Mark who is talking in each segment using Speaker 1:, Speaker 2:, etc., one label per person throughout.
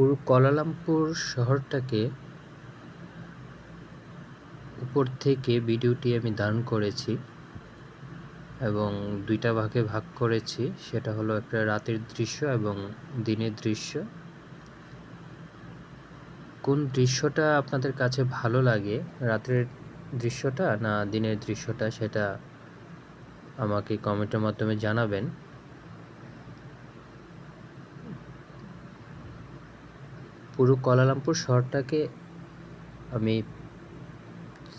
Speaker 1: পুরো কলালামপুর শহরটাকে উপর থেকে ভিডিওটি আমি ধারণ করেছি এবং দুইটা ভাগে ভাগ করেছি। সেটা হলো একটা রাতের দৃশ্য এবং দিনের দৃশ্য। কোন দৃশ্যটা আপনাদের কাছে ভালো লাগে, রাতের দৃশ্যটা না দিনের দৃশ্যটা, সেটা আমাকে কমেন্টের মাধ্যমে জানাবেন। পুরো কলালামপুর শহরটাকে আমি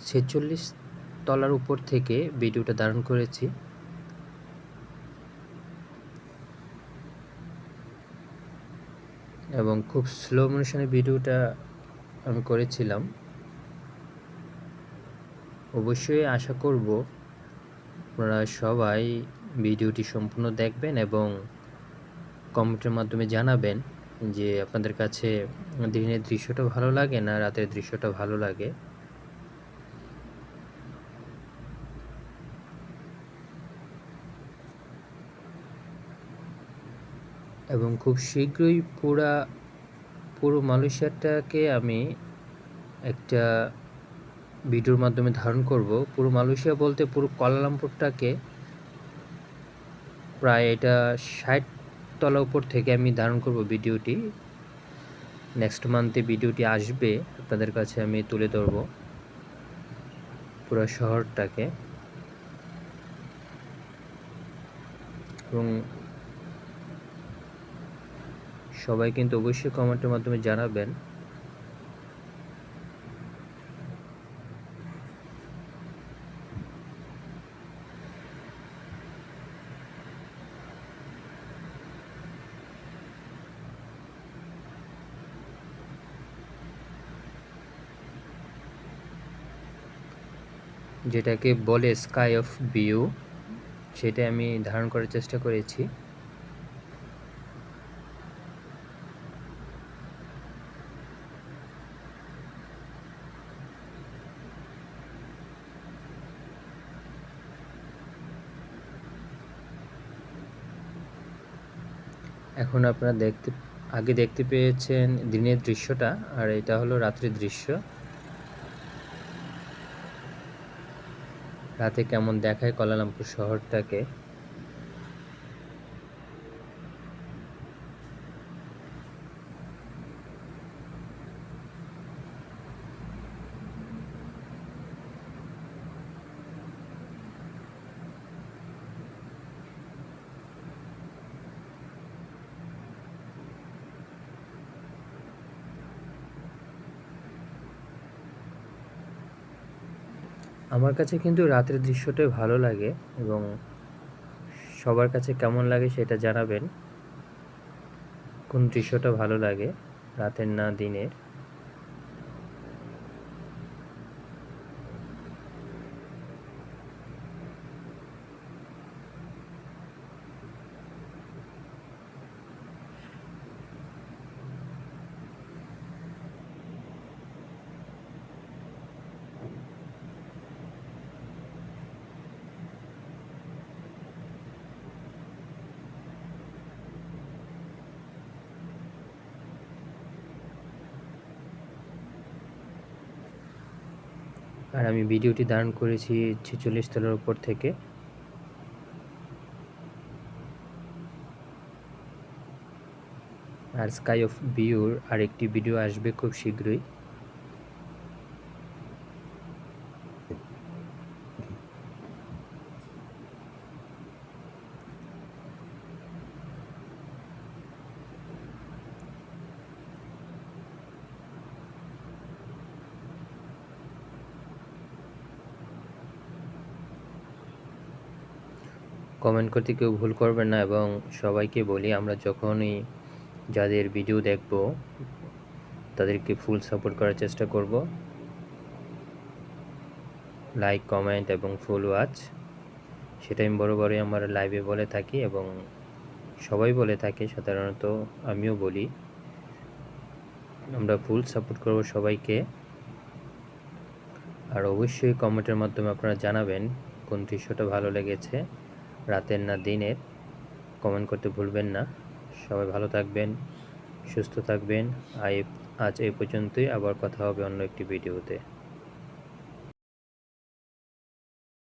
Speaker 1: ছেচল্লিশ তলার উপর থেকে ভিডিওটা ধারণ করেছি। এবং খুব স্লো মোশনে ভিডিওটা আমি করেছিলাম। অবশ্যই আশা করব আপনারা সবাই ভিডিওটি সম্পূর্ণ দেখবেন এবং কমেন্টের মাধ্যমে জানাবেন। যে আপনাদের কাছে দিনের দৃশ্যটা ভালো লাগে না রাতের দৃশ্যটা ভালো লাগে? এবং খুব শীঘ্রই পুরা, পুরো মালয়েশিয়াটাকে আমি একটা ভিডিওর মাধ্যমে ধারণ করব। পুরো মালয়েশিয়া বলতে পুরো কলালামপুরটাকে প্রায় এটা ষাট তলা উপর থেকে আমি ধারণ করব ভিডিওটি। নেক্সট মান্থে ভিডিওটি আসবে, আপনাদের কাছে আমি তুলে ধরব পুরো শহরটাকে। এবং সবাই কিন্তু অবশ্যই কমেন্টের মাধ্যমে জানাবেন যেটাকে বলে স্কাই অফ ভিউ সেটা আমি ধারণ করার চেষ্টা করেছি। এখন আপনারা দেখতে, আগে দেখতে পেয়েছেন দিনের দৃশ্যটা, আর এটা হলো রাত্রির দৃশ্য। রাতে কেমন দেখায় কলালামপুর শহরটাকে? আমার কাছে কিন্তু রাতের দৃশ্যটাই ভালো লাগে এবং সবার কাছে কেমন লাগে সেটা জানাবেন। কোন দৃশ্যটা ভালো লাগে রাতের না দিনের? আর আমি ভিডিওটি ধারণ করেছি ছেচল্লিশ তলের উপর থেকে। আর স্কাই অফ ভিউর আরেকটি ভিডিও আসবে খুব শীঘ্রই। কমেন্ট করতে কেউ ভুল করবেন না এবং সবাইকে বলি, আমরা যখনই যাদের ভিডিও দেখব, তাদেরকে ফুল সাপোর্ট করার চেষ্টা করব। লাইক কমেন্ট এবং ফুল ওয়াচ সেটা আমি বড় বড়ই আমার লাইভে বলে থাকি এবং সবাই বলে থাকে, সাধারণত আমিও বলি। আমরা ফুল সাপোর্ট করব সবাইকে। আর অবশ্যই কমেন্টের মাধ্যমে আপনারা জানাবেন কোন দৃশ্যটা ভালো লেগেছে। রাতের না দিনের কমেন্ট করতে ভুলবেন না। সবাই ভালো থাকবেন, সুস্থ থাকবেন। আজ এই পর্যন্তই, আবার কথা হবে অন্য একটি ভিডিওতে।